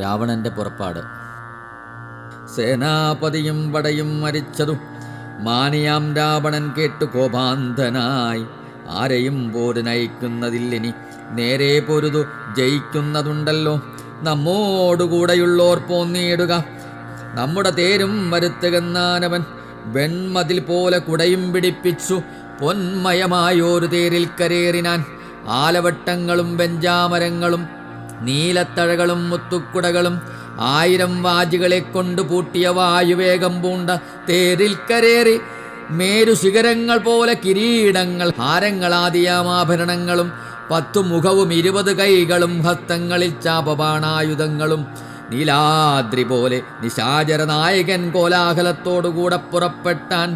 രാവണന്റെ പുറപ്പാട്. സേനാപതിയും പടയും മരിച്ചതും മാനിയാം രാവണൻ കേട്ടു കോപാന്തനായി ആരെയും പോര് നയിക്കുന്നതില്ലിനി നേരെ പൊരുതു ജയിക്കുന്നതുണ്ടല്ലോ. നമ്മോടുകൂടെയുള്ളോർ പോന്നിയിടുക നമ്മുടെ തേരും വരുത്തുകന്നാനവൻ വെൺമതിൽ പോലെ കുടയും പിടിപ്പിച്ചു. പൊന്മയമായോരു തേരിൽ കരേറിനാൻ ആലവട്ടങ്ങളും വെഞ്ചാമരങ്ങളും നീലത്തഴകളും മുത്തുക്കുടകളും ആയിരം വാജികളെ കൊണ്ട് പൂട്ടിയ വായുവേഗം പൂണ്ട തേരിൽ കരേറി മേരു ശിഖരങ്ങൾ പോലെ കിരീടങ്ങൾ ഹാരങ്ങളാദിയാമാഭരണങ്ങളും പത്തു മുഖവും ഇരുപത് കൈകളും ഹസ്തങ്ങളിൽ ചാപബാണായുധങ്ങളും നീലാദ്രി പോലെ നിശാചര നായകൻ കോലാഹലത്തോടുകൂടെ പുറപ്പെട്ടാൻ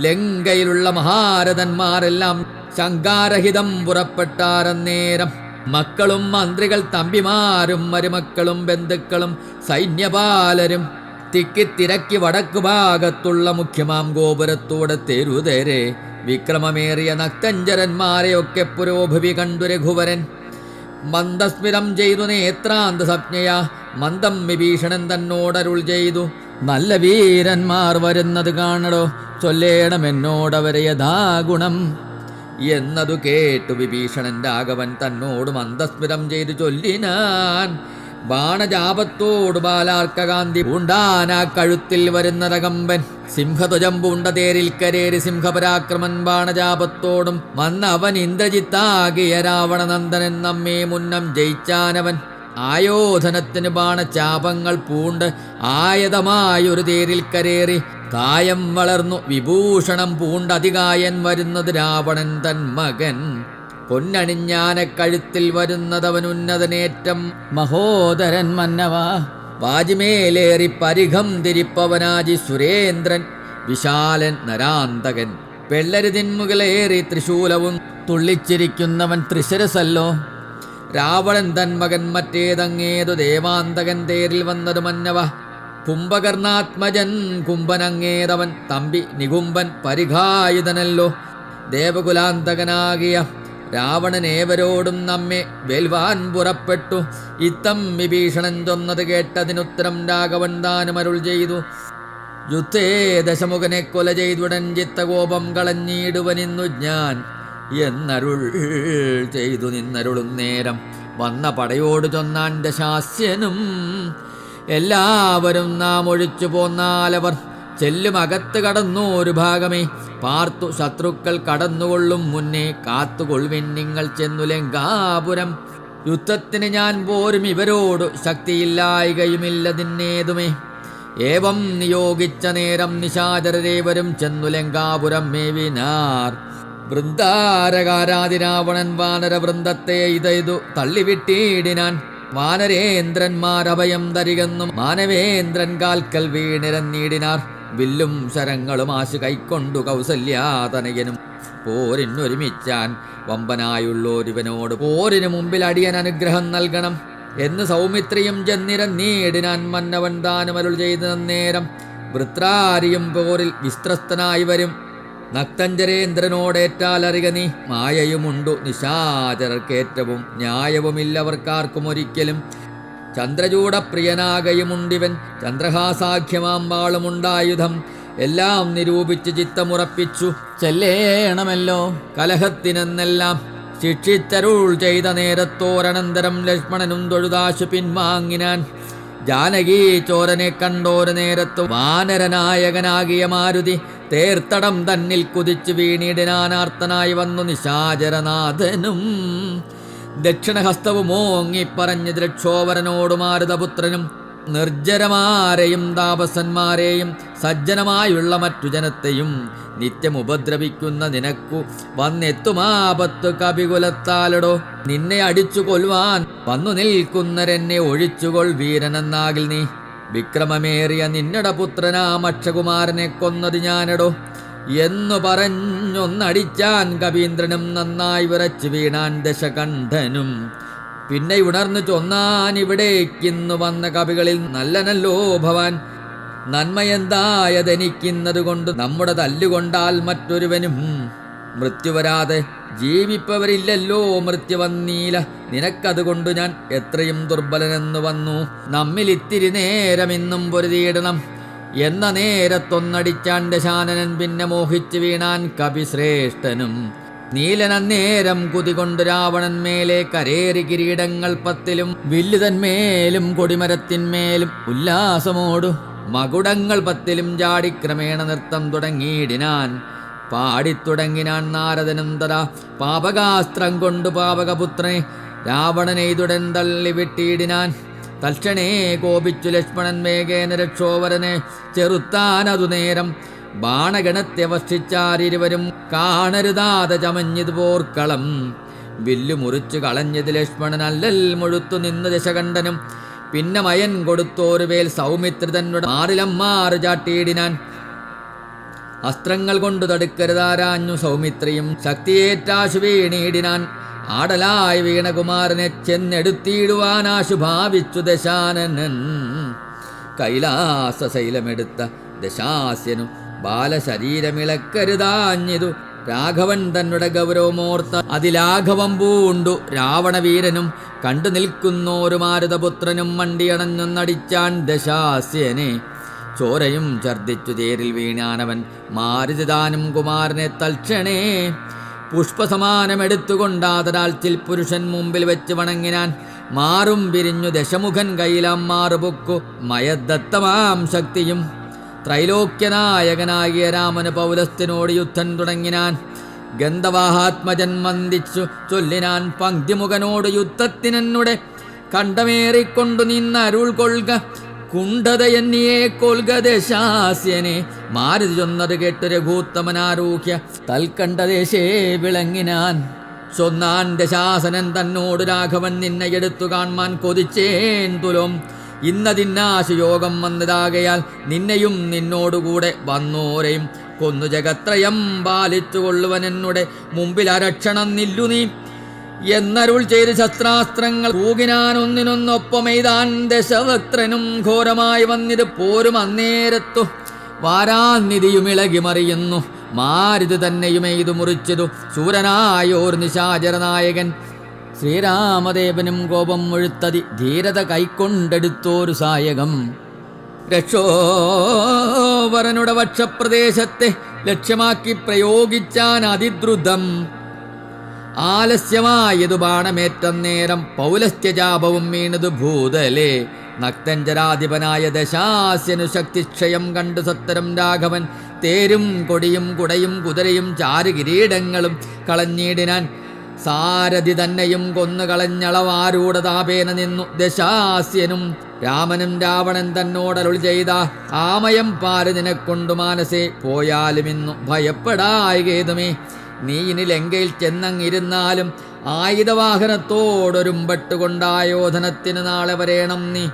ലങ്കയിലുള്ള മഹാരഥന്മാരെല്ലാം ശങ്കാരഹിതം പുറപ്പെട്ടാരന്നേരം മക്കളും മന്ത്രികൾ തമ്പിമാരും മരുമക്കളും ബന്ധുക്കളും സൈന്യപാലരും തിക്കിത്തിരക്കി വടക്കു ഭാഗത്തുള്ള മുഖ്യമാം ഗോപുരത്തോടെ തെരുതേരെ. വിക്രമമേറിയ നക്തഞ്ചരന്മാരെയൊക്കെ പുരോഭവി കണ്ടു രഘുവരൻ. മന്ദസ്മിതം ചെയ്തു നേത്രാന്ത സപ്ഞയ മന്ദം വിഭീഷണൻ തന്നോടരുൾ ചെയ്തു. നല്ല വീരന്മാർ വരുന്നത് കാണടോ. ചൊല്ലേണമെന്നോടവരെ യഥാ യഥാഗുണം. എന്നതു കേട്ടു വിഭീഷണൻ രാഘവൻ തന്നോട് മന്ദസ്മിതം ചെയ്തു ചൊല്ലിനാൻ. ബാണജാപത്തോട് ബാലാർക്കകാന്തി പൂണ്ടാനാ കഴുത്തിൽ വരുന്നതകമ്പൻ സിംഹധ്വജം പൂണ്ട തേരിൽ കരേരി സിംഹപരാക്രമൻ ബാണജാപത്തോടും വന്നവൻ ഇന്ദ്രജിത്താകിയ രാവണനന്ദനൻ നമ്മെ മുന്നം ജയിച്ചാനവൻ. ആയോധനത്തിന് ബാണചാപങ്ങൾ പൂണ്ട് ആയതമായൊരു തേരിൽ കരേറി കായം വളർന്നു വിഭൂഷണം പൂണ്ടതികായൻ വരുന്നത് രാവണൻ തൻ മകൻ. പൊന്നണിഞ്ഞാന കഴുത്തിൽ വരുന്നതവൻ ഉന്നതനേറ്റം മഹോദരൻ മന്നവ. വാജിമേലേറി പരിഘം തിരിപ്പവനാജി സുരേന്ദ്രൻ. വിശാലൻ നരാന്തകൻ. പെള്ളരുതിന്മുകളേറി ത്രിശൂലവും തുള്ളിച്ചിരിക്കുന്നവൻ ത്രിശരസല്ലോ. രാവണൻ തൻ മകൻ മറ്റേതങ്ങേതു ദേവാന്തകൻ തേരിൽ വന്നതു മന്നവ. കുംഭകർണാത്മജൻ കുംഭനങ്ങേതവൻ തമ്പി നികുംബൻ പരിഘായുധനല്ലോ ദേവകുലാന്തകനാകിയ രാവണനേവരോടും നമ്മെ വെൽവാൻ പുറപ്പെട്ടു. ഇത്തം വിഭീഷണൻ ചൊന്നത് കേട്ടതിനുത്തരം രാഘവൻ ദാനമരുൾ ചെയ്തു. യുദ്ധേ ദശമുഖനെ കൊല ചെയ്തുടൻ ചിത്തകോപം കളഞ്ഞിടുവനിന്നു ഞാൻ. എന്നരുൾ ചെയ്തു നിന്നരുളും നേരം. വന്ന പടയോട് ചൊന്നാന്റെ ശാസ്യനും എല്ലാവരും നാം ഒഴിച്ചു പോന്നാലവർ ചെല്ലും അകത്ത് കടന്നു ഒരു ഭാഗമേ. പാർത്തു ശത്രുക്കൾ കടന്നുകൊള്ളും മുന്നേ കാത്തുകൊള്ളുവിൻ നിങ്ങൾ ചെന്നു ലങ്കാപുരം. യുദ്ധത്തിന് ഞാൻ പോരും ഇവരോട് ശക്തിയില്ലായികയുമില്ലതിന്നേതുമേ ഏവം നിയോഗിച്ച നേരം നിശാചരരേവരും ചെന്നു ലങ്കാപുരം മേവിനാർ. വൃന്ദാരകാരാതിരാവണൻ വാനരവൃന്ദത്തെ ഇതൈതു തള്ളിവിട്ടീടിനാൻ. വാനരേന്ദ്രന്മാരഭയം തരികെന്നും മാനവേന്ദ്രൻ കാൽക്കൽ വീണിരന്നീടിനാർ. വില്ലും ശരങ്ങളും ആശു കൈക്കൊണ്ടു കൗസല്യാതനയനും. പോരിനൊരുമിച്ചാൻ വമ്പനായുള്ളൊരുവനോട് പോരിനു മുമ്പിൽ അടിയൻ അനുഗ്രഹം നൽകണം. എന്ന് സൗമിത്രിയും ചെന്നിരന്നീടിനാൻ മന്നവൻ താനുമരുൾ ചെയ്തു നേരം വൃത്രാരിയും പോരിൽ വിസ്ത്രസ്തനായി വരും. നക്തഞ്ചരേന്ദ്രനോടേറ്റാലറിക നീ. മായയുമുണ്ടു നിശാചരർക്കേറ്റവും ന്യായവുമില്ലവർക്കാർക്കും ഒരിക്കലും ചന്ദ്രചൂടപ്രിയനാകയുമുണ്ടിവൻ ചന്ദ്രഹാസാഖ്യമാമ്പാളുമുണ്ടായുധം എല്ലാം നിരൂപിച്ച് ചിത്തമുറപ്പിച്ചു. ചെല്ലേണമല്ലോ കലഹത്തിനെന്നെല്ലാം. ശിക്ഷിച്ചരുൾ ചെയ്ത നേരത്തോരനന്തരം ലക്ഷ്മണനും തൊഴുതാശു പിൻവാങ്ങിനാൻ. ജാനകി ചോരനെ കണ്ടോര നേരത്തു. വാനരനായകനാകിയ മാരുതി തേർത്തടം തന്നിൽ കുതിച്ചു വീണിടിനാനാർത്തനായി വന്നു നിശാചരനാഥനും. ദക്ഷിണഹസ്തവും ഓങ്ങിപ്പറഞ്ഞ് ദ്രക്ഷോവരനോട് മാരുതപുത്രനും നിർജരമാരെയും താപസന്മാരെയും സജ്ജനമായുള്ള മറ്റു ജനത്തെയും നിത്യം ഉപദ്രവിക്കുന്ന നിനക്കു വന്നെത്തുമാപത്ത് കപികുലത്താലടോ. നിന്നെ അടിച്ചു കൊല്ലുവാൻ വന്നു നിൽക്കുന്നരെന്നെ ഒഴിച്ചുകൊൾ വീരനെന്നാകിൽ നീ. വിക്രമമേറിയ നിന്നട പുത്രനാം അക്ഷകുമാരനെ കൊന്നത് ഞാനടോ. എന്നു പറഞ്ഞൊന്നടിച്ചാൻ കവീന്ദ്രനും നന്നായി വിറച്ചു വീണാൻ ദശകണ്ഠനും പിന്നെ ഉണർന്നു ചൊന്നാൻ ഇവിടേക്കിന്നു വന്ന കവികളിൽ നല്ലനല്ലോ ഭവാൻ. നന്മയെന്തായതെനിക്കുന്നത് കൊണ്ട് നമ്മുടെ തല്ലുകൊണ്ടാൽ മറ്റൊരുവനും മൃത്യു വരാതെ ജീവിപ്പവരില്ലല്ലോ മൃത്യു വന്നീല നിനക്കതുകൊണ്ട് ഞാൻ എത്രയും ദുർബലനെന്നു വന്നു. നമ്മിൽ ഇത്തിരി നേരം ഇന്നും പൊരുതിയിടണം. എന്ന നേരത്തൊന്നടിച്ചാൻ ദശാനനൻ പിന്നെ മോഹിച്ചു വീണാൻ കപിശ്രേഷ്ഠനും നീലനന്നേരം കുതികൊണ്ട് രാവണൻ മേലെ കരേറി കിരീടങ്ങൾ പത്തിലും വില്ലുതന്മേലും കൊടിമരത്തിന്മേലും ഉല്ലാസമോടു മകുടങ്ങൾ പത്തിലും ചാടിക്രമേണ നൃത്തം തുടങ്ങിയിടിനാൻ പാടിത്തുടങ്ങിനാൻ നാരദനും തഥാ പാപകാസ്ത്രം കൊണ്ട് പാപകപുത്രനെ രാവണനെ ഇതുടൻ തള്ളി വിട്ടിയിടിനാൻ തൽക്ഷണേ കോപിച്ചു ലക്ഷ്മണൻ വേഗേന രക്ഷോവരനെ ചെറുത്താനതു നേരം ബാണഗണത്തെ വഷ്ടിച്ചാരിരുവരും കാണരുതാതെ ചമഞ്ഞത് പോർക്കളം വില്ലു മുറിച്ചു കളഞ്ഞത് ലക്ഷ്മണൻ അല്ലൽ മുഴുത്തു നിന്ന് ദശകണ്ഠനും. പിന്നെ മയൻ കൊടുത്തോരുവേൽ സൗമിത്രി സൗമിത്രിതന്നുടെ മാറിലം മാറ് ചാട്ടിയിടിനാൻ. അസ്ത്രങ്ങൾ കൊണ്ടു തടുക്കരുതാരാഞ്ഞു സൗമിത്രിയും ശക്തിയേറ്റാശു വീണീടിനാൻ ആടലായി വീണകുമാരനെ ചെന്നെടുത്തിയിടുവാനാശു ഭാവിച്ചു ദശാനനൻ. കൈലാസ ശൈലമെടുത്ത ദശാസ്യനു ബാലശരീരമിളക്കരുതാഞ്ഞിതു. രാഘവൻ തന്നെ ഗൗരവമോർത്ത അതിലാഘവം പൂണ്ടു. രാവണവീരനും കണ്ടു നിൽക്കുന്നോരു മാരുതപുത്രനും മണ്ടിയണഞ്ഞൊന്നടിച്ചാൻ ദശാസ്യനെ. ചോരയും ഛർദിച്ചു തേരിൽ വീണാനവൻ മാരുതിദാനും കുമാരനെ തൽക്ഷണേ. പുഷ്പസമാനമെടുത്തുകൊണ്ടാതരാൽ പുരുഷൻ മുമ്പിൽ വെച്ച് വണങ്ങിനാൻ മാറും പിരിഞ്ഞു ദശമുഖൻ കയ്യിലാം മാറുപൊക്കു മയദത്തമാം ശക്തിയും. ത്രൈലോക്യനായകനാകിയ രാമന് പൗലസ്ത്യനോട് യുദ്ധം തുടങ്ങിനാൻ ഗന്ധവാഹാത്മജൻ മന്ദിച്ചു ചൊല്ലിനാൻ പങ്ക്തിമുഖനോട് യുദ്ധത്തിനെന്നുടെ കണ്ടമേറിക്കൊണ്ടു നിന്ന അരുൾ കൊൾക കുണ്ഠതയെന്നിയെ കൊൽക ദശാസ്യനെ. മാരുതി ചൊന്നത് കേട്ടു രഘൂത്തമനാരൂഹ്യ തൽക്കണ്ടദേശേ വിളങ്ങിനാൻ. ചൊന്നാൻ ദശാസനൻ തന്നോട് രാഘവൻ നിന്നെ എടുത്തു കാണുവാൻ കൊതിച്ചേൻ തുലോം ഇന്നതിന്നാശയോഗം വന്നതാകയാൽ നിന്നെയും നിന്നോടുകൂടെ വന്നോരെയും കൊന്നു ജഗത്രയം പാലിച്ചു കൊള്ളുവൻ എന്നുടെ മുമ്പിൽ അരക്ഷണം നില്ലു നീ. എന്നരുൾ ചെയ്ത് ശസ്ത്രാസ്ത്രങ്ങൾ തൂകിനാൻ ഒന്നിനൊന്നൊപ്പമെയ്താൻ ഘോരമായി വന്നിത് പോരും അന്നേരത്തു. വാരാനിധിയുമിളകി മറിയുന്നു മാരുത് തന്നെയുമെയ്തു മുറിച്ചതു. ശൂരനായോർ നിശാചരനായകൻ ശ്രീരാമദേവനും കോപം മുഴുത്തതി ധീരത കൈക്കൊണ്ടെടുത്തോരു സായകം. രക്ഷോവരനുടെ വക്ഷപ്രദേശത്തെ ലക്ഷ്യമാക്കി പ്രയോഗിച്ചാൻ അതിദ്രുതം. ആലസ്യമായതു ബാണമേറ്റം നേരം പൗലസ്ത്യജാപവും വീണതു ഭൂതലേ. നക്തഞ്ചരാധിപനായ ദശാസ്യനു ശക്തിക്ഷയം കണ്ടു സത്തരം രാഘവൻ. തേരും കൊടിയും കുടയും കുതിരയും ചാരുകിരീടങ്ങളും കളഞ്ഞിടിനാൻ സാരഥി തന്നെയും കൊന്നുകളഞ്ഞളവാരൂഢതാപേന നിന്നു. ദശാസ്യനും രാമനും രാവണൻ തന്നോടരുൾ ചെയ്ത ആമയം പാൽ നിനക്കൊണ്ടു മാനസേ പോയാലും ഇന്നു ഭയപ്പെടായികേതുമേ നീ ഇനി ലങ്കയിൽ ചെന്നങ്ങിരുന്നാലും ആയുധവാഹനത്തോടൊരുമ്പട്ടുകൊണ്ടായോധനത്തിന് നാളെ വരേണം നീ.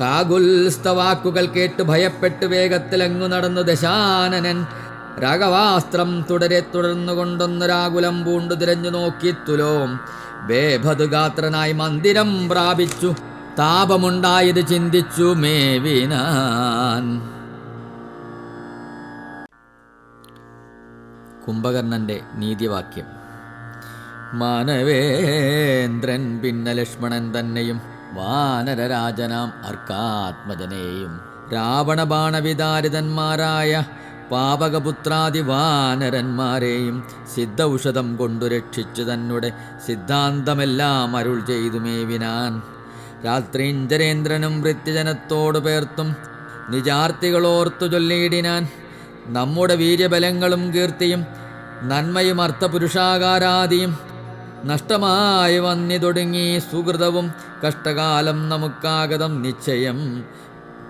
കാകുൽസ്തവാക്കുകൾ കേട്ട് ഭയപ്പെട്ട് വേഗത്തിലങ്ങു നടന്നു ദശാനനൻ. രാഘവാസ്ത്രം തുടരെ തുടർന്നു കൊണ്ടൊന്ന് രാകുലം പൂണ്ടു തിരഞ്ഞു നോക്കി തുലോം. ബേഭതുഗാത്രനായി മന്ദിരം പ്രാപിച്ചു. താപമുണ്ടായത് ചിന്തിച്ചു മേവിനാൻ. കുംഭകർണന്റെ നീതിവാക്യം. മാനവേന്ദ്രൻ പിന്നെ ലക്ഷ്മണൻ തന്നെയും വാനരരാജനാം അർക്കാത്മജനെയും. രാവണബാണവിതാരിതന്മാരായ പാപകപുത്രാദി വാനരന്മാരെയും സിദ്ധ ഔഷധം കൊണ്ടു രക്ഷിച്ചു തന്നെ സിദ്ധാന്തമെല്ലാം അരുൾ ചെയ്തു മേവിനാൻ. രാത്രീഞ്ചരേന്ദ്രനും വൃത്യജനത്തോടു പേർത്തും നിജാർത്തികളോർത്തു ചൊല്ലിയിടിനാൻ. നമ്മുടെ വീര്യബലങ്ങളും കീർത്തിയും നന്മയും അർത്ഥപുരുഷാകാരാദിയും നഷ്ടമായി വന്നിതൊടുങ്ങി സുഹൃതവും കഷ്ടകാലം നമുക്കാഗതം നിശ്ചയം.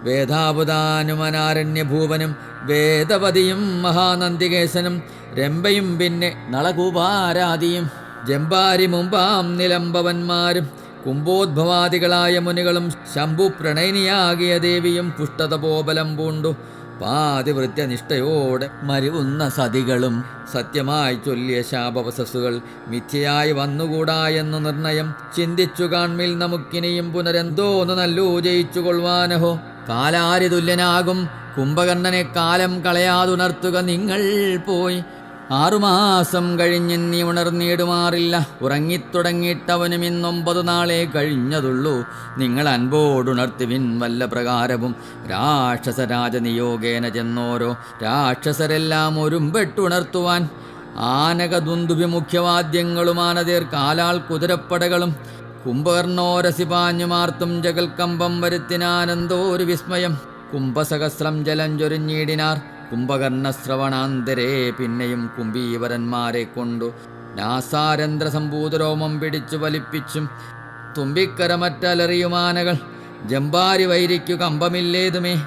വേദാപുതാനുമനാരണ്യഭൂപനും വേദവതിയും മഹാനന്ദികേശനും രംഭയും പിന്നെ നളകൂപാരാതിയും ജമ്പാരി മുമ്പാം നിലംബവന്മാരും കുംഭോദ്ഭവാദികളായ മുനികളും ശംഭു പ്രണയിനിയാകിയ ദേവിയും പുഷ്ടതപോബലം പൂണ്ടു. പാതിവൃത്യനിഷ്ഠയോടെ മരുവുന്ന സതികളും സത്യമായി ചൊല്ലിയ ശാപവസസ്സുകൾ മിഥ്യയായി വന്നുകൂടാ എന്നു നിർണയം ചിന്തിച്ചു കാൺമിൽ നമുക്കിനിയും പുനരെന്തോന്ന് നല്ലൂ ജയിച്ചു കൊള്ളുവാനഹോ കാലാരി തുല്യനാകും കുംഭകർണനെ കാലം കളയാതുണർത്തുക നിങ്ങൾ പോയി. ആറുമാസം കഴിഞ്ഞ് നീ ഉണർന്നിടുമാറില്ല. ഉറങ്ങിത്തുടങ്ങിയിട്ടവനും ഇന്നൊമ്പത് നാളെ കഴിഞ്ഞതുള്ളൂ. നിങ്ങൾ അൻപോടുണർത്തുവിൻ വല്ല പ്രകാരവും. രാക്ഷസ രാജനിയോഗേന ചെന്നോരോ. രാക്ഷസരെല്ലാം ഒരുമ്പെട്ടുണർത്തുവാൻ ആനകദുന്ദുഭി മുഖ്യവാദ്യങ്ങളുമാനതേർ കാലാൾ കുതിരപ്പടകളും കുംഭകർണോരസിപാഞ്ഞുമാർത്തും ജഗൽക്കമ്പം വരുത്തിനാനന്ദോ ഒരു വിസ്മയം. കുംഭസഹസ്രം ജലം ചൊരിഞ്ഞീടിനാർ. കുംഭകർണശ്രവണാന്തരേ പിന്നെയും കുംഭീവരന്മാരെ കൊണ്ടു. നാസാരന്ധ്ര സമ്പൂതരോമം പിടിച്ചു വലിപ്പിച്ചും തുമ്പിക്കരമറ്റലറിയുമാനകൾ. ജമ്പാരി വൈരിക്കു കമ്പമില്ലേതുമേ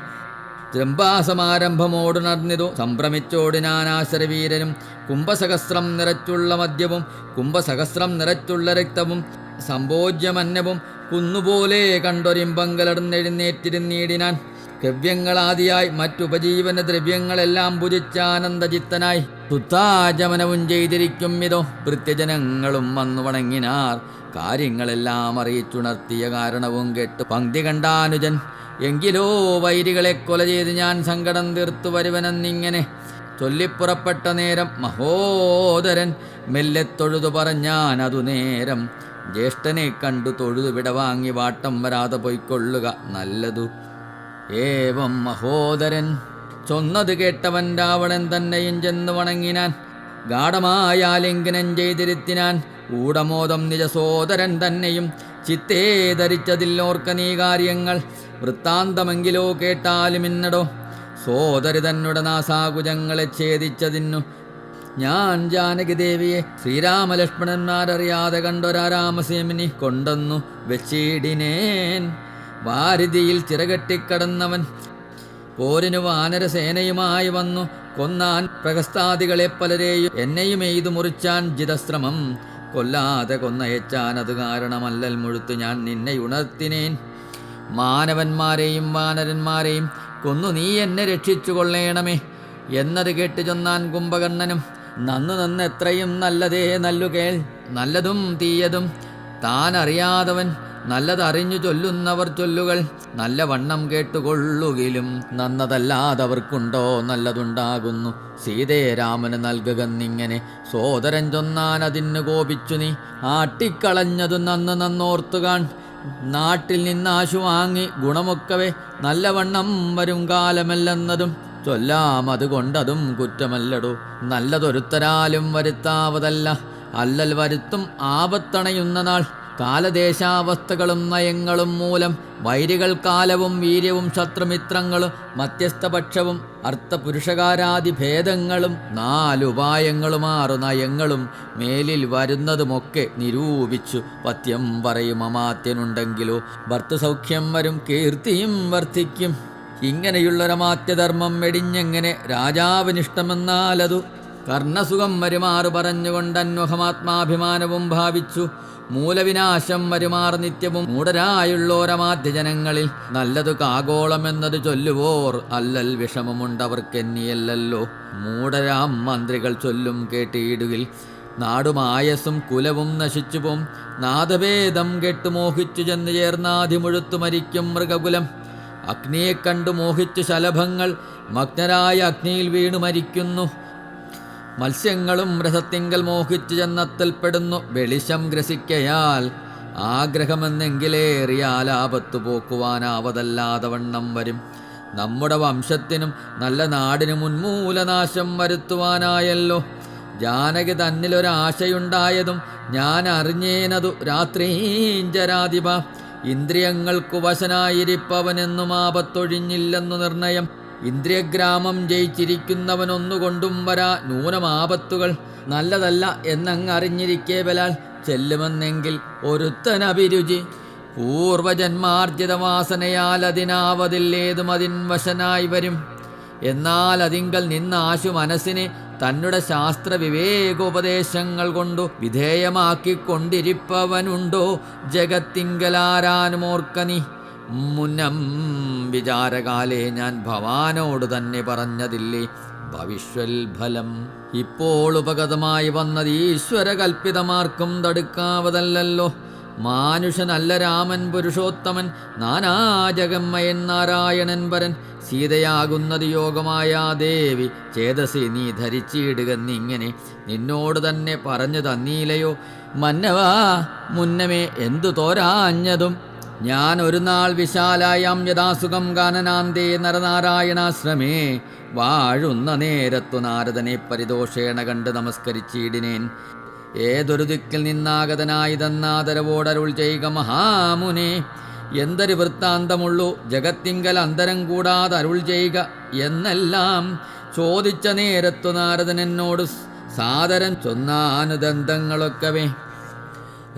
ജംബാസമാരംഭമോടുണർന്നിതു സംഭ്രമിച്ചോടിനാനാശരവീരനും കുംഭസഹസ്രം നിറച്ചുള്ള മദ്യവും. കുംഭസഹസ്രം നിറച്ചുള്ള രക്തവും. സംഭോജ്യമന്നവും കുന്നുപോലെ കണ്ടൊരിമ്പങ്കലടന്നെഴുന്നേറ്റിരുന്നീടിനാൻ. ദ്രവ്യങ്ങളാദിയായി മറ്റുപജീവന ദ്രവ്യങ്ങളെല്ലാം ഭുജിച്ചാനന്ദചിത്തനായി. തുത്താചമനവും ചെയ്തിരിക്കും ഇതോ. വൃത്യജനങ്ങളും വന്നു വണങ്ങിനാർ. കാര്യങ്ങളെല്ലാം അറിയിച്ചുണർത്തിയ കാരണവും കേട്ട് പങ്ക്തി കണ്ടാനുജൻ. എങ്കിലോ വൈരികളെ കൊല ചെയ്ത് ഞാൻ സങ്കടം തീർത്തു വരുവനെന്നിങ്ങനെ. ചൊല്ലിപ്പുറപ്പെട്ട നേരം മഹോദരൻ മെല്ലെ തൊഴുതു പറഞ്ഞാൻ അതു നേരം ജ്യേഷ്ഠനെ കണ്ടു തൊഴുതു വിടവാങ്ങി വാട്ടം വരാതെ പൊയ്ക്കൊള്ളുക നല്ലതു. ഏവം മഹോദരൻ ചൊന്നത് കേട്ടവൻ രാവണൻ തന്നെയും ചെന്ന് വണങ്ങിനാൻ ഗാഠമായ ആലിംഗനം ചെയ്തിരുത്തിനാൻ ഊടമോദം നിജ സോദരൻ തന്നെയും ചിത്തേ ധരിച്ചതിൽ ഓർക്ക നീ കാര്യങ്ങൾ വൃത്താന്തമെങ്കിലോ കേട്ടാലും ഇന്നടോ. സോദരി തന്നുടെ നാസാകുജങ്ങളെ ഛേദിച്ചതിന്നു ഞാൻ ജാനകി ദേവിയെ ശ്രീരാമലക്ഷ്മണന്മാരറിയാതെ കണ്ടൊരാരാമസേമിനി കൊണ്ടെന്നു വെച്ചിടിനേൻ. വാരിതിയിൽ ചിറകെട്ടിക്കടന്നവൻ പോരിനു വാനരസേനയുമായി വന്നു. കൊന്നാൻ പ്രഹസ്താദികളെ പലരെയും എന്നെയും എയ്തു മുറിച്ചാൻ ജിതശ്രമം. കൊല്ലാതെ കൊന്നയച്ചാൻ അത് കാരണമല്ലൽ മുഴുത്ത് ഞാൻ നിന്നെ ഉണർത്തിനേൻ. മാനവന്മാരെയും വാനരന്മാരെയും കൊന്നു നീ എന്നെ രക്ഷിച്ചു കൊള്ളേണമേ എന്നത് കേട്ട് ചൊന്നാൻ കുംഭകർണനും നന്നു നന്ന് എത്രയും നല്ലതേ നല്ലുകേൾ. നല്ലതും തീയതും. താൻ അറിയാതവൻ നല്ലതറിഞ്ഞു ചൊല്ലുന്നവർ ചൊല്ലുകൾ. നല്ല വണ്ണം കേട്ടുകൊള്ളുകിലും നന്നതല്ലാതവർക്കുണ്ടോ നല്ലതുണ്ടാകുന്നു. സീതേ രാമന് നൽകുകന്നിങ്ങനെ സോദരൻ ചൊന്നാൻ അതിന് കോപിച്ചു നീ. ആട്ടിക്കളഞ്ഞതു നന്ന് നന്നോർത്തുകാൺ. നാട്ടിൽ നിന്നാശു വാങ്ങി ഗുണമൊക്കവേ. നല്ലവണ്ണം വരും കാലമല്ലെന്നതും. ചൊല്ലാം അതുകൊണ്ടതും കുറ്റമല്ലടോ. നല്ലതൊരുത്തരാലും വരുത്താവതല്ല. അല്ലൽ വരുത്തും ആപത്തണയുന്ന നാൾ. കാലദേശാവസ്ഥകളും നയങ്ങളും മൂലം വൈരികൾ കാലവും വീര്യവും ശത്രുമിത്രങ്ങളും മധ്യസ്ഥപക്ഷവും അർത്ഥപുരുഷകാരാദി ഭേദങ്ങളും നാലുപായങ്ങളുമാറു നയങ്ങളും മേലിൽ വരുന്നതുമൊക്കെ നിരൂപിച്ചു പത്യം പറയും അമാത്യനുണ്ടെങ്കിലോ. ഭർത്തസൗഖ്യം വരും കീർത്തിയും വർദ്ധിക്കും. ഇങ്ങനെയുള്ളൊരമാത്യധർമ്മം വെടിഞ്ഞെങ്ങനെ രാജാവിനിഷ്ടമെന്നാലതു കർണസുഖം വരുമാറു പറഞ്ഞുകൊണ്ടന്വഹമാത്മാഭിമാനവും ഭാവിച്ചു. മൂലവിനാശം വരുമാർ നിത്യവും മൂടരായുള്ളോരമാധ്യജനങ്ങളിൽ നല്ലതു കാഗോളമെന്നത് ചൊല്ലുവോർ അല്ലൽ വിഷമമുണ്ടവർക്കെന്നിയല്ലോ മൂടരാം മന്ത്രികൾ ചൊല്ലും കേട്ടിയിടുകിൽ നാടുമായസും കുലവും നശിച്ചുപോം. നാദഭേദം കെട്ടുമോഹിച്ചു ചെന്ന് ചേർന്നാധിമുഴുത്തു മരിക്കും മൃഗകുലം. അഗ്നിയെ കണ്ടു മോഹിച്ച ശലഭങ്ങൾ മഗ്നരായ അഗ്നിയിൽ വീണു മരിക്കുന്നു. മത്സ്യങ്ങളും രസത്തിങ്കൽ മോഹിച്ചു ചെന്നത്തിൽപ്പെടുന്നു വെളിശം ഗ്രസിക്കയാൽ ആഗ്രഹമെന്നെങ്കിലേറിയാൽ ആപത്തു പോക്കുവാനാവതല്ലാതെ വണ്ണം വരും. നമ്മുടെ വംശത്തിനും നല്ല നാടിനും ഉന്മൂലനാശം വരുത്തുവാനായല്ലോ. ജാനകി തന്നിലൊരാശയുണ്ടായതും ഞാൻ അറിഞ്ഞേനതു രാത്രീഞ്ചരാധിപ ഇന്ദ്രിയങ്ങൾക്കു വശനായിരിപ്പവനെന്നും ആപത്തൊഴിഞ്ഞില്ലെന്നു നിർണയം. ഇന്ദ്രിയഗ്രാമം ജയിച്ചിരിക്കുന്നവനൊന്നുകൊണ്ടും വരാ ന്യൂനമാപത്തുകൾ. നല്ലതല്ല എന്നങ്ങ് അറിഞ്ഞിരിക്കേ ബലാൽ ചെല്ലുമെന്നെങ്കിൽ ഒരുത്തനഭിരുചി. പൂർവജന്മാർജിത വാസനയാൽ അതിൻ വശനായി വരും. എന്നാൽ അതിങ്കൽ നിന്നാശു മനസ്സിനെ തന്നുടെ ശാസ്ത്ര വിവേകോപദേശങ്ങൾ കൊണ്ടു വിധേയമാക്കിക്കൊണ്ടിരിപ്പവനുണ്ടോ? ജഗത്തിങ്കലാരാനുമോർക്കനി. മുന്നം വിചാരകാലേ ഞാൻ ഭവാനോട് തന്നെ പറഞ്ഞതില്ലേ? ഭവിഷ്വൽ ഫലം ഇപ്പോൾ ഉപഗതമായി വന്നത് ഈശ്വര കൽപ്പിതമാർക്കും തടുക്കാവതല്ലോ മാനുഷനല്ല രാമൻ പുരുഷോത്തമൻ നാനാജഗമ്മയൻ നാരായണൻ പരൻ. സീതയാകുന്നത് യോഗമായ ദേവി ചേതസി നീ ധരിച്ചിടുകന്നിങ്ങനെ. നിന്നോട് തന്നെ പറഞ്ഞു തന്നീലയോ? മന്നവാ മുന്നമേ എന്തു തോരാഞ്ഞതും. ഞാൻ ഒരു നാൾ വിശാലായാം യഥാസുഖം ഗാനനാന്തേ നരനാരായണാശ്രമേ. വാഴുന്ന നേരത്തു നാരദനെ പരിദോഷേണ കണ്ട് നമസ്കരിച്ചിടിനേൻ. ഏതൊരു ദിക്കിൽ നിന്നാഗതനായിതെന്ന ആദരവോടരുൾ ചെയ്യുക മഹാമുനെ. എന്തൊരു വൃത്താന്തമുള്ളൂ ജഗത്തിങ്കൽ അന്തരം കൂടാതെ അരുൾ ചെയ്യുക എന്നെല്ലാം ചോദിച്ച നേരത്തു നാരദൻ എന്നോട് സാദരം ചൊന്നാനുദന്തങ്ങളൊക്കവേ.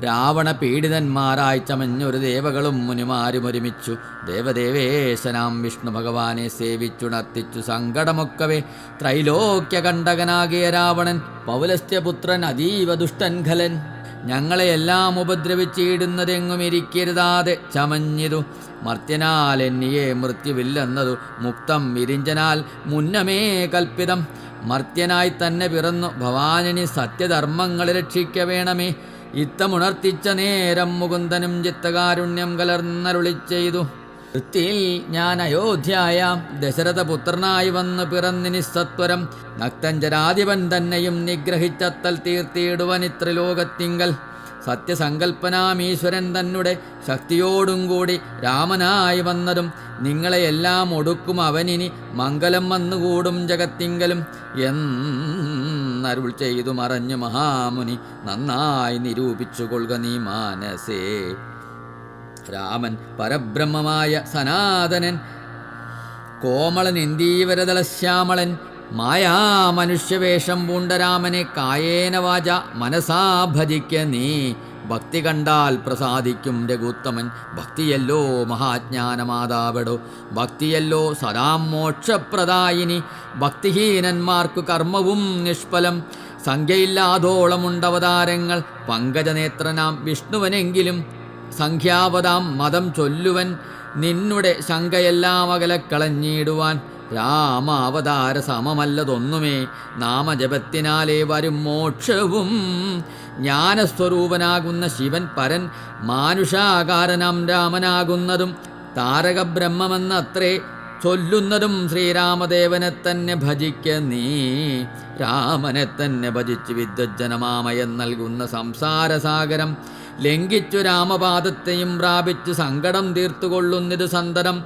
രാവണ പീഡിതന്മാരായി ചമഞ്ഞൊരു ദേവകളും മുനിമാരും ഒരുമിച്ചു. ദേവദേവേശനാം വിഷ്ണു ഭഗവാനെ സേവിച്ചുണർത്തിച്ചു. സങ്കടമൊക്കവേ ത്രൈലോക്യ കണ്ടകനാകിയ രാവണൻ പൗലസ്ത്യപുത്രൻ അതീവ ദുഷ്ടൻ ഖലൻ ഞങ്ങളെയെല്ലാം ഉപദ്രവിച്ചിടുന്നതെങ്ങും ഇരിക്കരുതാതെ ചമഞ്ഞിതു മർത്യനാൽ എന്നിയെ മൃത്യുവില്ലെന്നതു മുക്തം വിരിഞ്ചനാൽ മുന്നമേ കൽപ്പിതം. മർത്യനായി തന്നെ പിറന്നു. ഭവാനിനി സത്യധർമ്മങ്ങളെ രക്ഷിക്ക വേണമേ ഇത്തമുണർത്തിച്ച നേരം മുകുന്ദനും ചിത്തകാരുണ്യം കലർന്നരുളി ചെയ്തു വൃത്തിയിൽ ഞാൻ അയോധ്യായ ദശരഥപുത്രനായി വന്ന് പിറന്നിനി സത്വരം നക്തഞ്ചരാധിപൻ തന്നെയും നിഗ്രഹിച്ചത്തൽ തീർത്തിയിടുവൻ ഇത്രലോകത്തിങ്കൽ. സത്യസങ്കൽപ്പനാമീശ്വരൻ തന്നെ ശക്തിയോടും കൂടി രാമനായി വന്നതും നിങ്ങളെയെല്ലാം ഒടുക്കും അവനിനി മംഗലം വന്നുകൂടും ജഗത്തിങ്കലും. എന്നരുൾ ചെയ്തു മറഞ്ഞു മഹാമുനി നന്നായി നിരൂപിച്ചു കൊള്ളുക നീ മാനസേ. രാമൻ പരബ്രഹ്മമായ സനാതനൻ കോമളൻ ഇന്ദീവരതലശ്യാമളൻ മായാ മനുഷ്യവേഷം പൂണ്ട രാമനെ കായേന വാച മനസാ ഭജിക്ക നീ. ഭക്തി കണ്ടാൽ പ്രസാദിക്കും രഘുത്തമൻ. ഭക്തിയല്ലോ മഹാജ്ഞാനമാതാവടോ. ഭക്തിയല്ലോ സദാ മോക്ഷപ്രദായിനി. ഭക്തിഹീനന്മാർക്കു കർമ്മവും നിഷ്ഫലം. സംഖ്യയില്ലാതോളമുണ്ടവതാരങ്ങൾ. പങ്കജനേത്രനാം വിഷ്ണുവനെങ്കിലും സംഖ്യാവതാം മതം ചൊല്ലുവൻ. നിന്നുടെ ശങ്കയെല്ലാം അകലെ കളഞ്ഞിടുവാൻ രാമാവതാര സമമല്ലതൊന്നുമേ നാമജപത്തിനാലേ വരും മോക്ഷവും. ജ്ഞാനസ്വരൂപനാകുന്ന ശിവൻ പരൻ മാനുഷാകാരനാം രാമനാകുന്നതും താരകബ്രഹ്മമെന്നത്രേ ചൊല്ലുന്നതും ശ്രീരാമദേവനെ തന്നെ ഭജിക്ക നീ. രാമനെ തന്നെ ഭജിച്ച് വിദ്വജ്ജനമാമയം നൽകുന്ന സംസാരസാഗരം ലംഘിച്ചു രാമപാദത്തെയും പ്രാപിച്ചു സങ്കടം തീർത്തുകൊള്ളുന്നിത് സന്തരം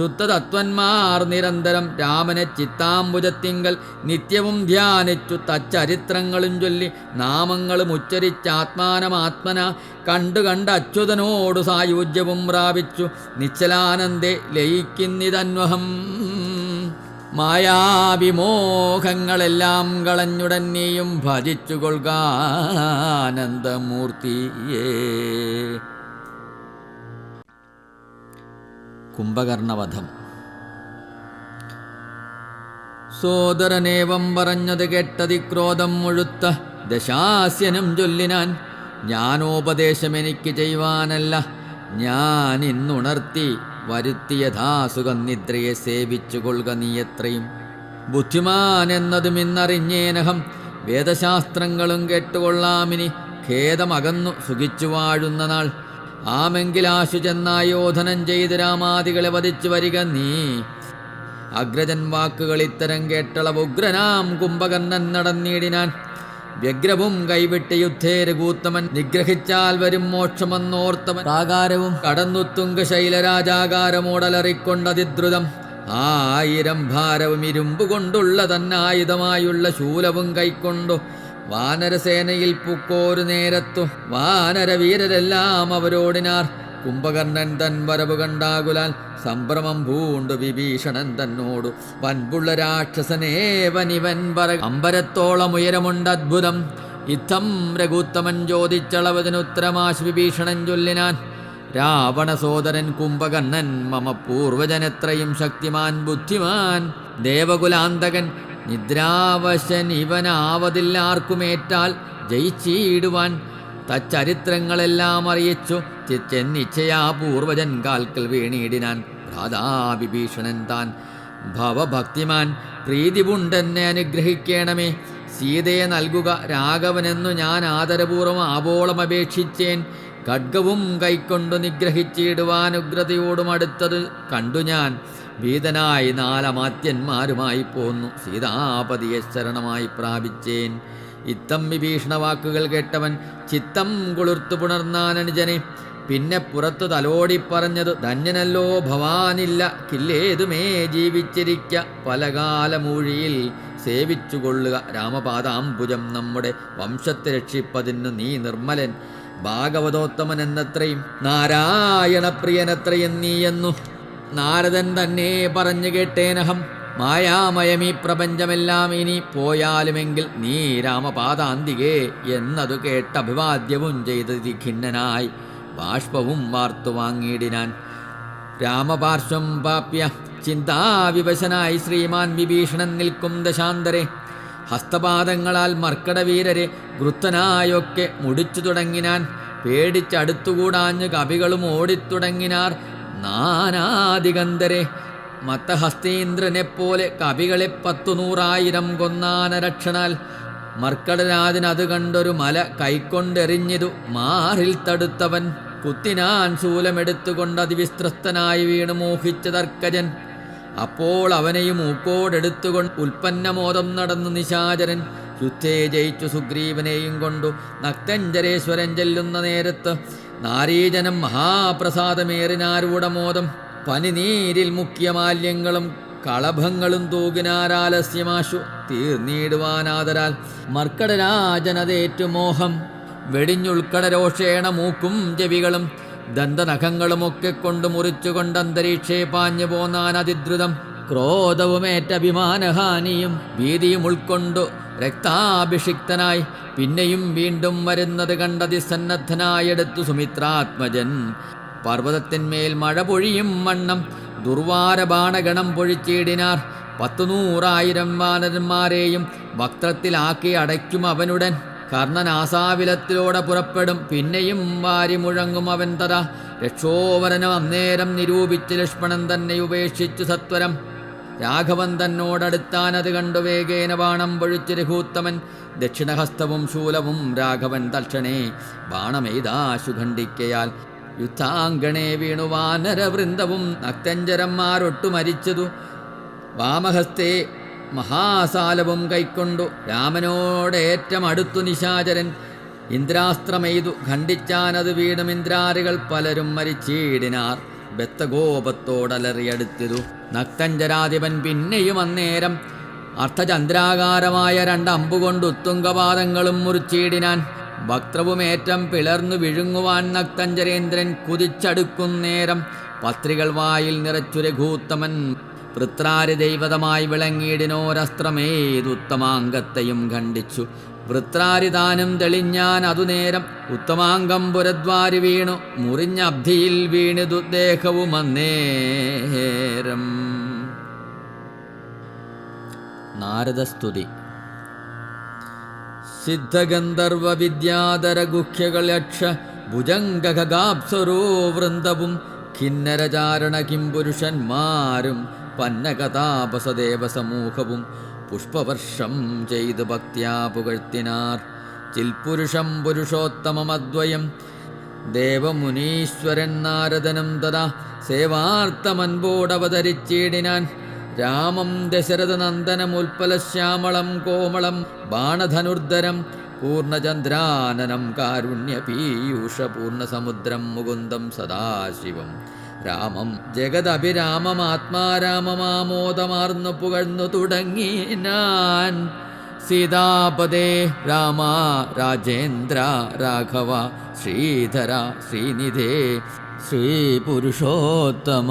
ശുദ്ധതത്വന്മാർ നിരന്തരം രാമനെ ചിത്താംബുജത്തിങ്കൽ നിത്യവും ധ്യാനിച്ചു തച്ചരിത്രങ്ങളും ചൊല്ലി നാമങ്ങളും ഉച്ചരിച്ചാത്മാനമാത്മന കണ്ടു കണ്ട് അച്യുതനോടു സായുജ്യവും പ്രാപിച്ചു നിശ്ചലാനന്ദേ ലയിക്കുന്നിതന്വഹം. മായാവിമോഹങ്ങളെല്ലാം കളഞ്ഞുടൻ നീയും ഭജിച്ചു കുംഭകർണവധം. സോദരനേവം പറഞ്ഞത് കേട്ടതി ക്രോധം മുഴുത്ത ദശാസ്യനും ചൊല്ലിനാൻ ജ്ഞാനോപദേശം എനിക്ക് ചെയ്യുവാനല്ല ഞാൻ ഇന്നുണർത്തി വരുത്തിയഥാസുഖം നിദ്രയെ സേവിച്ചു കൊള്ളുക നീ എത്രയും. ബുദ്ധിമാൻ എന്നതും ഇന്നറിഞ്ഞേനഹം വേദശാസ്ത്രങ്ങളും കേട്ടുകൊള്ളാമിനി ഖേദമകന്നു സുഖിച്ചു വാഴുന്ന നാൾ ആമെങ്കിൽ ആശു ചെന്നായോധനം ചെയ്ത് രാമാദികളെ വധിച്ചു വരിക നീ. അഗ്രജൻ വാക്കുകൾ ഇത്തരം കേട്ടളവ് ഉഗ്രനാം കുംഭകർണൻ നടന്നിടിനാൻ വ്യഗ്രവും കൈവിട്ട് യുദ്ധേ രഘൂത്തമൻ നിഗ്രഹിച്ചാൽ വരും മോക്ഷമെന്നോർത്തവൻ. പ്രാകാരവും കടന്നു തുങ്കശൈലരാജാകാരമോടലറിക്കൊണ്ടതിദ്രുതം ആയിരം ഭാരവും ഇരുമ്പ് കൊണ്ടുള്ള തന്നായുധമായുള്ള ശൂലവും കൈക്കൊണ്ടു വാനരസേനയിൽ പുക്കോരു നേരത്തു വാനരവീരരെല്ലാം അവരോടിനാർ. കുംഭകർണൻ തൻ വരവ് കണ്ടാകുലാൽ സംഭ്രമം പൂണ്ടു വിഭീഷണൻ തന്നോടു. വൻപുള്ള രാക്ഷസനേവനിവൻ പറ അമ്പരത്തോളം ഉയരമുണ്ട് അദ്ഭുതം ഇത്തം രഘുത്തമൻ ചോദിച്ചളവതിനുത്തരമാശ് വിഭീഷണൻ ചൊല്ലിനാൻ. രാവണ സോദരൻ കുംഭകർണൻ മമ പൂർവജനെത്രയും ശക്തിമാൻ ബുദ്ധിമാൻ. ദേവകുലാന്തകൻ നിദ്രാവശൻ ഇവനാവതില്ലാർക്കുമേറ്റാൽ ജയിച്ചിടുവാൻ തച്ചരിത്രങ്ങളെല്ലാം അറിയിച്ചു. ചെന്നിച്ചയാ പൂർവജൻ കാൽക്കൽ വീണിടിനാൻ ഭ്രാതാവിഭീഷണൻ താൻ. ഭവഭക്തിമാൻ പ്രീതിപുണ്ടെന്നെ അനുഗ്രഹിക്കണമേ. സീതയെ നൽകുക രാഘവനെന്നു ഞാൻ ആദരപൂർവം ആവോളം അപേക്ഷിച്ചേൻ. ഖഡ്ഗവും കൈക്കൊണ്ടു നിഗ്രഹിച്ചിടുവാനുഗ്രതയോടും അടുത്തത് കണ്ടു ഞാൻ. ഭീതനായി നാലമാത്യന്മാരുമായി പോന്നു. സീതാപതിയെ ശരണമായി പ്രാപിച്ചേൻ. ഇത്തം വിഭീഷണ വാക്കുകൾ കേട്ടവൻ ചിത്തം കുളിർത്തു പുണർന്നാനനുജനെ പിന്നെ പുറത്തു തലോടി പറഞ്ഞത് ധന്യനല്ലോ ഭവാനില്ല കില്ലേതുമേ ജീവിച്ചിരിക്ക. പലകാലമൂഴിയിൽ സേവിച്ചുകൊള്ളുക. രാമപാദാംബുജം നമ്മുടെ വംശത്തെ രക്ഷിപ്പതിന് നീ നിർമ്മലൻ. ഭാഗവതോത്തമൻ എന്നത്രയും നാരായണപ്രിയനത്രയും നീയെന്നു നാരദൻ തന്നെ പറഞ്ഞു കേട്ടേനഹം. മായാമയമീ പ്രപഞ്ചമെല്ലാം ഇനി പോയാലുമെങ്കിൽ നീ രാമപാദാന്തികേ എന്നതു കേട്ട് അഭിവാദ്യവും ചെയ്തതി ഖിന്നനായി ബാഷ്പവും വാർത്തു വാങ്ങിയിടിനാൻ. രാമപാർശ്വം പാപ്യ ചിന്താവിവശനായി ശ്രീമാൻ വിഭീഷണൻ നിൽക്കും ദശാന്തരെ. ഹസ്തപാദങ്ങളാൽ മർക്കടവീരരെ വൃത്തനായൊക്കെ മുടിച്ചു തുടങ്ങിനാൻ. പേടിച്ചടുത്തുകൂടാഞ്ഞ് കവികളും ഓടിത്തുടങ്ങിനാർ. നാനാദിഗന്ധരെ. മത്തഹസ്തീന്ദ്രനെപ്പോലെ കവികളെ പത്തു നൂറായിരം കൊന്നാനരക്ഷണാൽ മർക്കടരാജനത് കണ്ടൊരു മല കൈക്കൊണ്ടെറിഞ്ഞതു മാറിൽ തടുത്തവൻ. കുത്തിനാൻ ശൂലമെടുത്തുകൊണ്ട് അതിവിസ്ത്രസ്തനായി വീണു മോഹിച്ച തർക്കജൻ. അപ്പോൾ അവനെയും ഊക്കോടെടുത്തുകൊണ്ട് ഉൽപ്പന്നമോദം നടന്നു നിശാചരൻ. യുദ്ധേ ജയിച്ചു സുഗ്രീവനെയും കൊണ്ടു നക്തഞ്ചരേശ്വരൻ ചെല്ലുന്ന നേരത്ത് നാരീജനം മഹാപ്രസാദമേറിനാരൂഢമോദം പനിനീരിൽ മുഖ്യ മാല്യങ്ങളും കളഭങ്ങളും തൂകിനാരാലസ്യമാശു തീർന്നിടുവാനാദരാൽ മർക്കടരാജനതേറ്റു മോഹം വെടിഞ്ഞുൾക്കടരോഷേണ മൂക്കും ചെവികളും ദന്തനഖങ്ങളുമൊക്കെ കൊണ്ട് മുറിച്ചുകൊണ്ട് അന്തരീക്ഷേ പാഞ്ഞു പോന്നാൻ അതിദ്രുതം ക്രോധവുമേറ്റ അഭിമാനഹാനിയും ഭീതിയും ഉൾക്കൊണ്ടു രക്താഭിഷിക്തനായി പിന്നെയും വീണ്ടും വരുന്നത് കണ്ടതിസന്നദ്ധനായെടുത്തു സുമിത്രാത്മജൻ. പർവതത്തിന്മേൽ മഴ പൊഴിയും വണ്ണം ദുർവാരബാണഗണം പൊഴിച്ചിടിനാർ പത്തുനൂറായിരം വാനരന്മാരെയും വക്രത്തിലാക്കി അടയ്ക്കും അവനുടൻ. കർണൻ ആസാവിലത്തിലൂടെ പുറപ്പെടും പിന്നെയും വാരി മുഴങ്ങും അവൻ തഥ രക്ഷോവരനം അന്നേരം നിരൂപിച്ച് ലക്ഷ്മണൻ തന്നെ ഉപേക്ഷിച്ചു സത്വരം. രാഘവൻ തന്നോടടുത്താൻ അത് കണ്ടു വേഗേന ബാണം പൊഴിച്ച് രഘൂത്തമൻ. ദക്ഷിണഹസ്തവും ശൂലവും രാഘവൻ തൽക്ഷണേ ബാണമെയ്താശുഖണ്ഡിക്കയാൽ യുദ്ധാങ്കണേ വീണു വാനരവൃന്ദവും നക്തഞ്ചരന്മാരൊട്ടു മരിച്ചതു. വാമഹസ്തേ മഹാസാലവും കൈക്കൊണ്ടു രാമനോടേറ്റം അടുത്തു നിശാചരൻ. ഇന്ദ്രാസ്ത്രമെയ്തു ഖണ്ഡിച്ചാനത് വീണും ഇന്ദ്രാരികൾ പലരും മരിച്ചീടിനാർ. ബത്തഗോപത്തോടലറിയടുത്തിതു നക്തഞ്ചരാധിപൻ പിന്നെയും അന്നേരം അർത്ഥചന്ദ്രാകാരമായ രണ്ട് അമ്പുകൊണ്ട് ഉത്തുംഗപാദങ്ങളും മുറിച്ചീടിനാൻ വക്രവുമേറ്റം പിളർന്നു വിഴുങ്ങുവാൻ നക്തഞ്ചരേന്ദ്രൻ കുതിച്ചടുക്കുന്നേരം പത്രികൾ വായിൽ നിറച്ചു രഘൂത്തമൻ വൃത്രാരി ദൈവതമായി വിളങ്ങിയിടിനോരസ്ത്രമേതുത്തമാംഗത്തെയും ഖണ്ഡിച്ചു. വൃത്രാരിതാനും തെളിഞ്ഞാൻ അതുനേരം ഉത്തമാംഗം പുരദ്വാരി വീണു. മുറിഞ്ഞ അബ്ധിയിൽ വീണിതു ദേഹവും അന്നേരം നാരദസ്തുതി. സിദ്ധഗന്ധർവ വിദ്യാധര ഗുഹ്യകളക്ഷ ഭുജംഗാപ്സരോ വൃന്ദവും കിന്നരചാരണ കിംപുരുഷന്മാരും പന്നകതാപസദേവ സമൂഹവും പുഷ്പവർഷം ചെയ്ത് ഭക്ത്യാ പുകഴ്ത്തിനാർ. ചിൽപുരുഷം പുരുഷോത്തമമദ്വയം ദേവമുനീശ്വരൻ നാരദനം തഥാ സേവാർത്ഥമൻപോടവതരിച്ചിടിനാൻ രാമം ദശരഥ നന്ദനമുൽപ്പലശ്യാമളം കോമളം ബാണധനുർദ്ധരം പൂർണചന്ദ്രാനനം കാരുണ്യ പീയൂഷ പൂർണസമുദ്രം മുകുന്ദം സദാശിവം. രാമം ജഗദഭിരാമമാത്മാരാമമാമോദമാർന്നു പുകഴ്ന്നു തുടങ്ങി ഞാൻ. സീതാപദേ രാമ രാജേന്ദ്ര രാഘവ ശ്രീധര ശ്രീനിധേ ശ്രീപുരുഷോത്തമ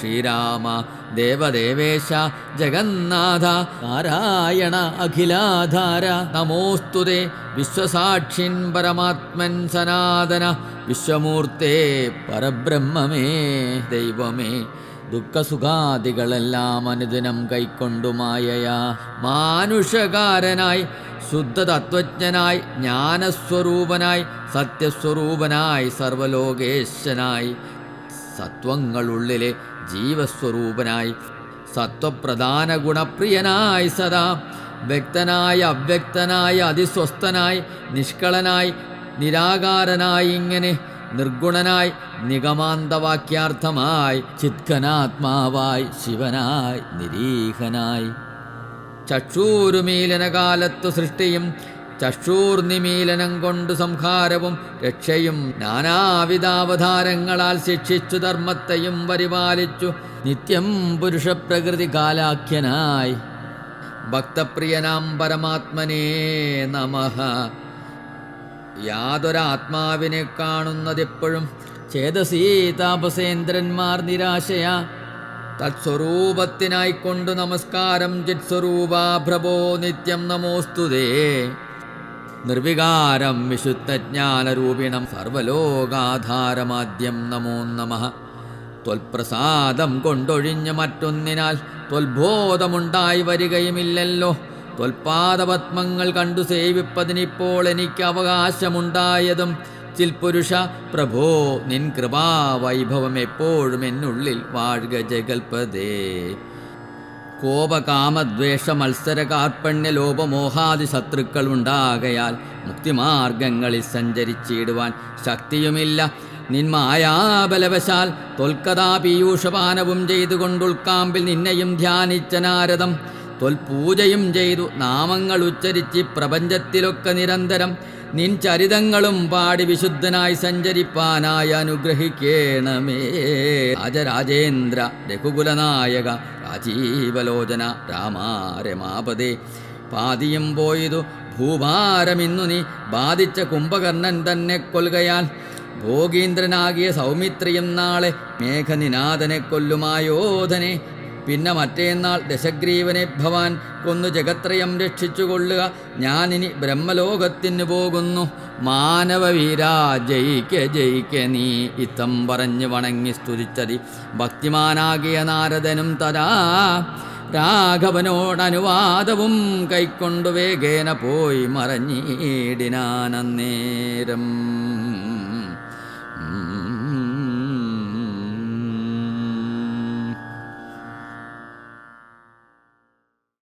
ശ്രീരാമ ദേവദേവേശ ജഗന്നാഥ നാരായണ അഖിലാധാര. നമോസ്തുതേ വിശ്വസാക്ഷിൻ പരമാത്മൻ സനാതന വിശ്വമൂർത്തേ പരബ്രഹ്മമേ. ദൈവമേ ദുഃഖസുഖാദികളെല്ലാം അനുദിനം കൈക്കൊണ്ടുമായയാ മാനുഷകാരനായി ശുദ്ധതത്വജ്ഞനായി ജ്ഞാനസ്വരൂപനായി സത്യസ്വരൂപനായി സർവലോകേശനായി സത്വങ്ങളുള്ളിലെ ജീവസ്വരൂപനായി സത്വപ്രധാന ഗുണപ്രിയനായി സദാ വ്യക്തനായി അവ്യക്തനായി അതിസ്വസ്ഥനായി നിഷ്കളനായി നിരാകാരനായി ഇങ്ങനെ നിർഗുണനായി നിഗമാന്തവാക്യാർത്ഥമായി ചിത്കനാത്മാവായി ശിവനായി നിരീഹനായി ചക്ഷൂരുമീലനകാലത്തു സൃഷ്ടിയും ചക്ഷൂർനിമീലനം കൊണ്ടു സംഹാരവും രക്ഷയും നാനാവിധാവതാരങ്ങളാൽ ശിക്ഷിച്ചു ധർമ്മത്തെയും പരിപാലിച്ചു നിത്യം പുരുഷപ്രകൃതി കാലാഖ്യനായി. ഭക്തപ്രിയനാം പരമാത്മനേ നമ. യാതൊരാത്മാവിനെ കാണുന്നതെപ്പോഴും ചേതസീ താപസേന്ദ്രന്മാർ നിരാശയാ. തത്സ്വരൂപത്തിനായിക്കൊണ്ട് നമസ്കാരം ചിത്സ്വരൂപ പ്രഭോ നിത്യം നമോസ്തുതേ. നിർവികാരം വിശുദ്ധജ്ഞാനരൂപിണം സർവലോകാധാരമാദ്യം നമോ നമ. ത്വൽപ്രസാദം കൊണ്ടൊഴിഞ്ഞ് മറ്റൊന്നിനാൽ ത്വൽബോധമുണ്ടായി വരികയുമില്ലല്ലോ. ത്വൽപാദപത്മങ്ങൾ കണ്ടു സേവിപ്പതിനിപ്പോൾ എനിക്ക് അവകാശമുണ്ടായതും. ചിൽപുരുഷ പ്രഭോ നിൻ കൃപാവൈഭവം എപ്പോഴും എന്നുള്ളിൽ വാഴുക ജഗൽപദേ കോപകാമദ്വേഷ മത്സര കാർപ്പണ്യ ലോപമോഹാദി ശത്രുക്കൾ ഉണ്ടാകയാൽ മുക്തിമാർഗങ്ങളിൽ സഞ്ചരിച്ചിടുവാൻ ശക്തിയുമില്ല. നിന്മായാബലവശാൽ തൊൽക്കഥാ പീയൂഷപാനവും ചെയ്തുകൊണ്ടുൾക്കാമ്പിൽ നിന്നെയും ധ്യാനിച്ച നാരദം തൊൽപൂജയും ചെയ്തു നാമങ്ങൾ ഉച്ചരിച്ച് പ്രപഞ്ചത്തിലൊക്കെ നിരന്തരം നിൻ ചരിതങ്ങളും പാടി വിശുദ്ധനായി സഞ്ചരിപ്പാനായി അനുഗ്രഹിക്കേണമേ. രാജരാജേന്ദ്ര രഘുകുലനായക രാജീവലോചന രാമാരമാപതേ. പാതിയും പോയതു ഭൂഭാരമിന്നു നീ. ബാധിച്ച കുംഭകർണൻ തന്നെ കൊൽകയാൽ ഭോഗീന്ദ്രനാകിയ സൗമിത്രിയും നാളെ മേഘനിനാഥനെ കൊല്ലുമായോധനെ. പിന്നെ മറ്റേന്നാൾ ദശഗ്രീവനെ ഭവാൻ കൊന്നു ജഗത്രയം രക്ഷിച്ചുകൊള്ളുക. ഞാനിനി ബ്രഹ്മലോകത്തിന് പോകുന്നു. മാനവവീരാ ജയിക്ക ജയിക്ക നീ ഇത്തം പറഞ്ഞു വണങ്ങി സ്തുതിച്ചതി. ഭക്തിമാനാകിയ നാരദനും തരാ. രാഘവനോടനുവാദവും കൈക്കൊണ്ടു വേഗേന പോയി മറഞ്ഞിടിനാനന്നേരം.